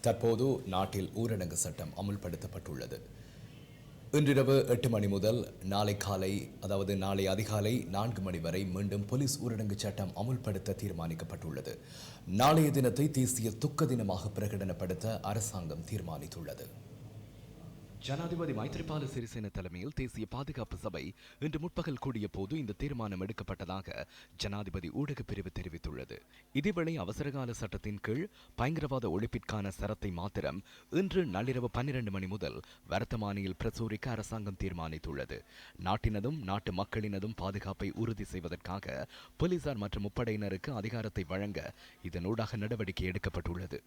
தற்போது நாட்டில் ஊரடங்கு சட்டம் அமுல்படுத்தப்பட்டுள்ளது. இன்றிரவு எட்டு மணி முதல் நாளை காலை அதாவது நாளை அதிகாலை நான்கு மணி வரை மீண்டும் போலீஸ் ஊரடங்கு சட்டம் அமுல்படுத்த தீர்மானிக்கப்பட்டுள்ளது. நாளைய தினத்தை தேசிய துக்க தினமாக பிரகடனப்படுத்த அரசாங்கம் தீர்மானித்துள்ளது. ஜனாதிபதி மைத்ரிபால சிறிசேன தலைமையில் தேசிய பாதுகாப்பு சபை இன்று முற்பகல் கூடிய போது இந்த தீர்மானம் எடுக்கப்பட்டதாக ஜனாதிபதி ஊடகப் பிரிவு தெரிவித்துள்ளது. இதேவேளை அவசரகால சட்டத்தின் கீழ் பயங்கரவாத ஒழிப்பிற்கான சரத்தை மாத்திரம் இன்று நள்ளிரவு பன்னிரண்டு மணி முதல் வர்த்தமானியில் பிரசூரிக்க அரசாங்கம் தீர்மானித்துள்ளது. நாட்டினதும் நாட்டு மக்களினதும் பாதுகாப்பை உறுதி செய்வதற்காக போலீசார் மற்றும் முப்படையினருக்கு அதிகாரத்தை வழங்க இதனூடாக நடவடிக்கை எடுக்கப்பட்டுள்ளது.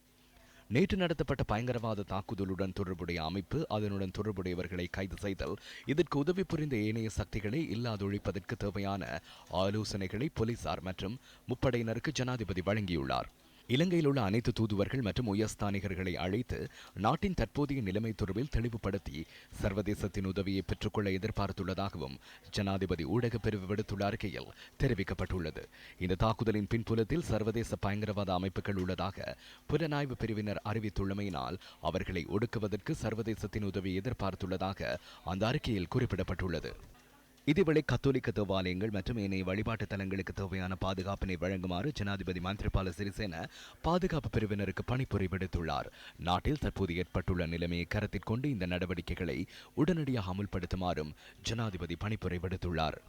நேற்று நடத்தப்பட்ட பயங்கரவாத தாக்குதலுடன் தொடர்புடைய அமைப்பு அதனுடன் தொடர்புடையவர்களை கைது செய்தல் இதற்கு உதவி புரிந்த ஏனைய சக்திகளை இல்லாதொழிப்பதற்கு தேவையான ஆலோசனைகளை போலீசார் மற்றும் முப்படையினருக்கு ஜனாதிபதி வழங்கியுள்ளார். இலங்கையில் உள்ள அனைத்து தூதுவர்கள் மற்றும் உயர்ஸ்தானிகர்களை அழைத்து நாட்டின் தற்போதைய நிலைமை தொடர்பில் தெளிவுபடுத்தி சர்வதேசத்தின் உதவியை பெற்றுக்கொள்ள எதிர்பார்த்துள்ளதாகவும் ஜனாதிபதி ஊடகப் பிரிவு விடுத்துள்ள அறிக்கையில் தெரிவிக்கப்பட்டுள்ளது. இந்த தாக்குதலின் பின்புலத்தில் சர்வதேச பயங்கரவாத அமைப்புகள் உள்ளதாக புலனாய்வு பிரிவினர் அறிவித்துள்ளமையினால் அவர்களை ஒடுக்குவதற்கு சர்வதேசத்தின் உதவியை எதிர்பார்த்துள்ளதாக அந்த அறிக்கையில் குறிப்பிடப்பட்டுள்ளது. இதேவேளை கத்தோலிக்க தேவாலயங்கள் மற்றும் ஏனைய வழிபாட்டு தலங்களுக்கு தேவையான பாதுகாப்பினை வழங்குமாறு ஜனாதிபதி மைத்ரிபால சிறிசேன பாதுகாப்பு பிரிவினருக்கு பணிப்புரை விடுத்துள்ளார். நாட்டில் தற்போது ஏற்பட்டுள்ள நிலைமையை கருத்தில் கொண்டு இந்த நடவடிக்கைகளை உடனடியாக அமுல்படுத்துமாறும் ஜனாதிபதி பணிப்புரை விடுத்துள்ளார்.